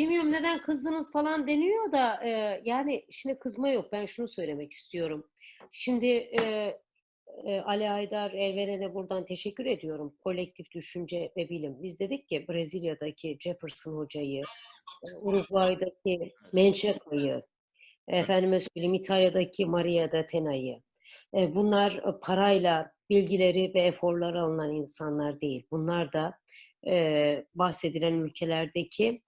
bilmiyorum neden kızdınız falan deniyor da e, yani şimdi kızma yok. Ben şunu söylemek istiyorum. Şimdi e, e, Ali Aydar Elveren'e buradan teşekkür ediyorum. Kolektif düşünce ve bilim. Biz dedik ki Brezilya'daki Jefferson Hoca'yı, e, Uruguay'daki Mencheka'yı, efendime söyleyeyim İtalya'daki Maria da Tena'yı. E, bunlar e, parayla bilgileri ve eforları alınan insanlar değil. Bunlar da e, bahsedilen ülkelerdeki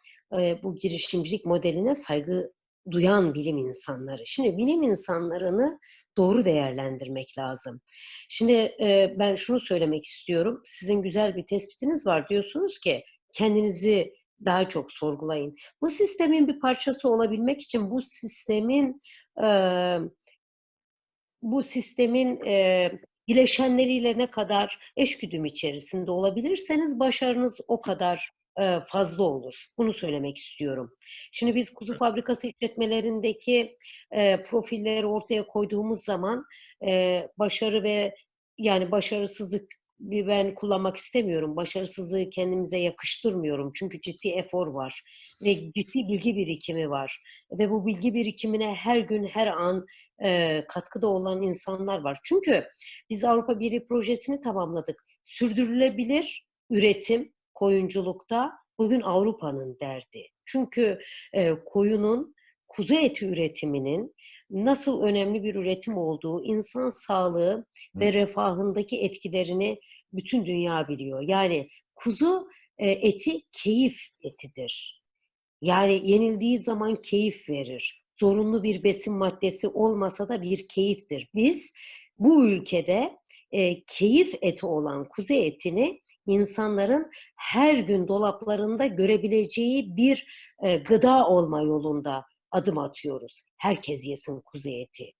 bu girişimcilik modeline saygı duyan bilim insanları. Şimdi bilim insanlarını doğru değerlendirmek lazım. Şimdi ben şunu söylemek istiyorum. Sizin güzel bir tespitiniz var. Diyorsunuz ki kendinizi daha çok sorgulayın. Bu sistemin bir parçası olabilmek için bu sistemin bu sistemin e, bileşenleriyle ne kadar eşgüdüm içerisinde olabilirseniz başarınız o kadar e, fazla olur. Bunu söylemek istiyorum. Şimdi biz kuzu fabrikası işletmelerindeki e, profilleri ortaya koyduğumuz zaman e, başarı ve yani başarısızlık ben kullanmak istemiyorum. Başarısızlığı kendimize yakıştırmıyorum. Çünkü ciddi efor var ve ciddi bilgi birikimi var. Ve bu bilgi birikimine her gün, her an e, katkıda olan insanlar var. Çünkü biz Avrupa Birliği projesini tamamladık. Sürdürülebilir üretim koyunculukta bugün Avrupa'nın derdi. Çünkü e, koyunun kuzu eti üretiminin nasıl önemli bir üretim olduğu, insan sağlığı ve refahındaki etkilerini bütün dünya biliyor. Yani kuzu e, eti keyif etidir. Yani yenildiği zaman keyif verir. Zorunlu bir besin maddesi olmasa da bir keyiftir. Biz bu ülkede e, keyif eti olan kuzu etini insanların her gün dolaplarında görebileceği bir e, gıda olma yolunda adım atıyoruz. Herkes yesin kuzu eti.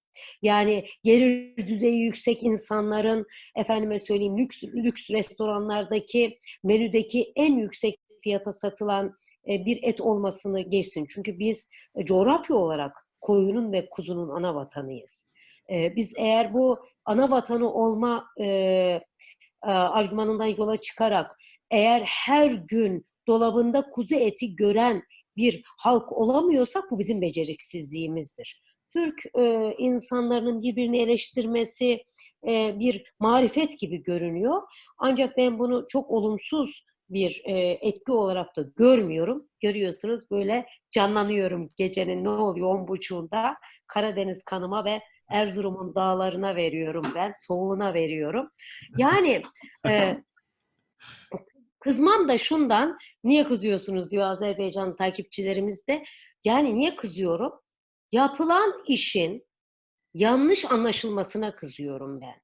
Yani gelir düzeyi yüksek insanların efendime söyleyeyim lüks, lüks restoranlardaki menüdeki en yüksek fiyata satılan e, bir et olmasını geçsin. Çünkü biz e, coğrafya olarak koyunun ve kuzunun ana vatanıyız. E, biz eğer bu ana vatanı olma argümanından yola çıkarak eğer her gün dolabında kuzu eti gören bir halk olamıyorsak bu bizim beceriksizliğimizdir. Türk e, insanların birbirini eleştirmesi e, bir marifet gibi görünüyor. Ancak ben bunu çok olumsuz bir e, etki olarak da görmüyorum. Görüyorsunuz böyle canlanıyorum gecenin ne oluyor on buçuğunda Karadeniz kanıma ve Erzurum'un dağlarına veriyorum ben, soğuğuna veriyorum. Yani e, Kızmam da şundan, niye kızıyorsunuz diyor Azerbaycan takipçilerimiz de. Yani niye kızıyorum? Yapılan işin yanlış anlaşılmasına kızıyorum ben.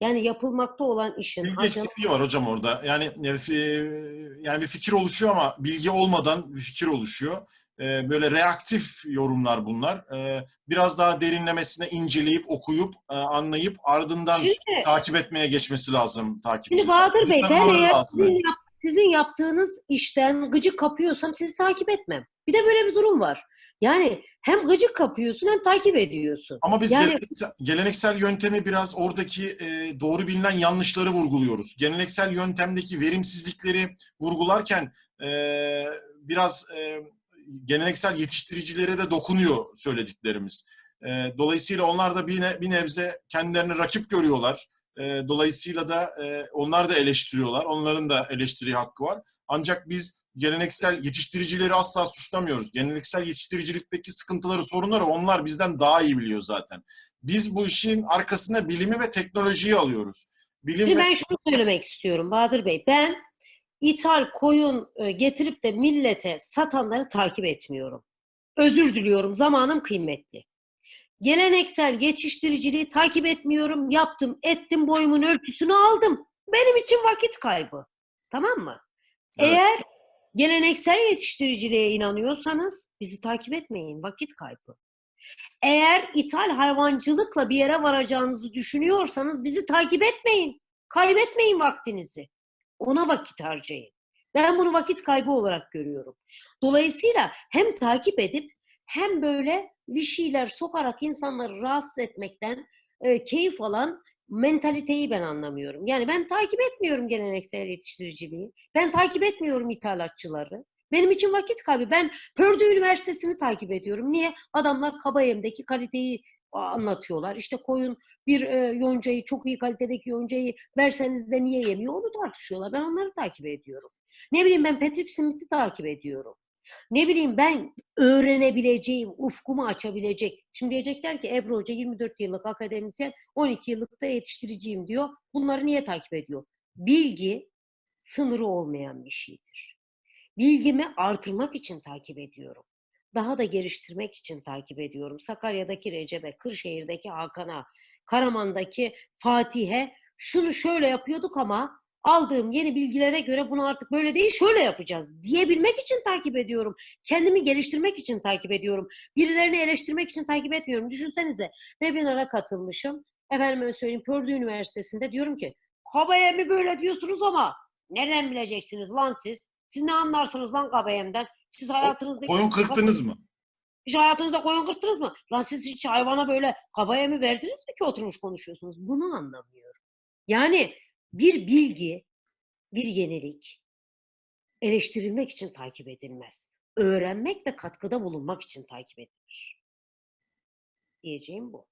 Yani yapılmakta olan işin... Bilgi eksikliği var hocam orada. Yani e, yani bir fikir oluşuyor ama bilgi olmadan bir fikir oluşuyor. E, böyle reaktif yorumlar bunlar. E, biraz daha derinlemesine inceleyip, okuyup, anlayıp ardından Şimdi, takip etmeye geçmesi lazım takipçi. Şimdi Bahadır Bey ben eğer sizin, yap, sizin yaptığınız işten gıcık kapıyorsam sizi takip etmem. Bir de böyle bir durum var. Yani hem gıcık kapıyorsun hem takip ediyorsun. Ama biz yani, geleneksel, geleneksel yöntemi biraz oradaki e, doğru bilinen yanlışları vurguluyoruz. Geleneksel yöntemdeki verimsizlikleri vurgularken e, biraz e, geleneksel yetiştiricilere de dokunuyor söylediklerimiz. E, dolayısıyla onlar da bir, ne, bir nebze kendilerini rakip görüyorlar. E, dolayısıyla da e, onlar da eleştiriyorlar. Onların da eleştiri hakkı var. Ancak biz geleneksel yetiştiricileri asla suçlamıyoruz. Geleneksel yetiştiricilikteki sıkıntıları, sorunları onlar bizden daha iyi biliyor zaten. Biz bu işin arkasına bilimi ve teknolojiyi alıyoruz. Bilim Şimdi ve... ben şunu söylemek istiyorum Bahadır Bey. Ben ithal koyun e, getirip de millete satanları takip etmiyorum. Özür diliyorum. Zamanım kıymetli. Geleneksel geçiştiriciliği takip etmiyorum. Yaptım, ettim, boyumun ölçüsünü aldım. Benim için vakit kaybı. Tamam mı? Evet. Eğer geleneksel yetiştiriciliğe inanıyorsanız bizi takip etmeyin. Vakit kaybı. Eğer ithal hayvancılıkla bir yere varacağınızı düşünüyorsanız bizi takip etmeyin. Kaybetmeyin vaktinizi. Ona vakit harcayın. Ben bunu vakit kaybı olarak görüyorum. Dolayısıyla hem takip edip hem böyle bir şeyler sokarak insanları rahatsız etmekten e, keyif alan mentaliteyi ben anlamıyorum. Yani ben takip etmiyorum geleneksel yetiştiriciliği. Ben takip etmiyorum ithalatçıları. Benim için vakit kaybı. Ben Purdue Üniversitesi'ni takip ediyorum. Niye? Adamlar Kabayem'deki kaliteyi anlatıyorlar. İşte koyun bir e, yoncayı, çok iyi kalitedeki yoncayı verseniz de niye yemiyor onu tartışıyorlar. Ben onları takip ediyorum. Ne bileyim ben Patrick Smith'i takip ediyorum. Ne bileyim ben öğrenebileceğim, ufkumu açabilecek. Şimdi diyecekler ki Ebru Hoca 24 yıllık akademisyen, 12 yıllık da yetiştiriciyim diyor. Bunları niye takip ediyor? Bilgi sınırı olmayan bir şeydir. Bilgimi artırmak için takip ediyorum. Daha da geliştirmek için takip ediyorum. Sakarya'daki Recep'e, Kırşehir'deki Hakan'a, Karaman'daki Fatih'e şunu şöyle yapıyorduk ama aldığım yeni bilgilere göre bunu artık böyle değil şöyle yapacağız diyebilmek için takip ediyorum. Kendimi geliştirmek için takip ediyorum. Birilerini eleştirmek için takip etmiyorum. Düşünsenize webinara katılmışım. Efendime söyleyeyim Purdue Üniversitesi'nde diyorum ki Kabayem'i böyle diyorsunuz ama nereden bileceksiniz lan siz? Siz ne anlarsınız lan Kabayem'den? Siz hayatınızda Koyun kırktınız mı? hiç hayatınızda koyun kırttınız mı? Lan siz hiç hayvana böyle kabaya mı verdiniz mi ki oturmuş konuşuyorsunuz? Bunu anlamıyorum. Yani bir bilgi, bir yenilik eleştirilmek için takip edilmez. Öğrenmek ve katkıda bulunmak için takip edilir. Diyeceğim bu.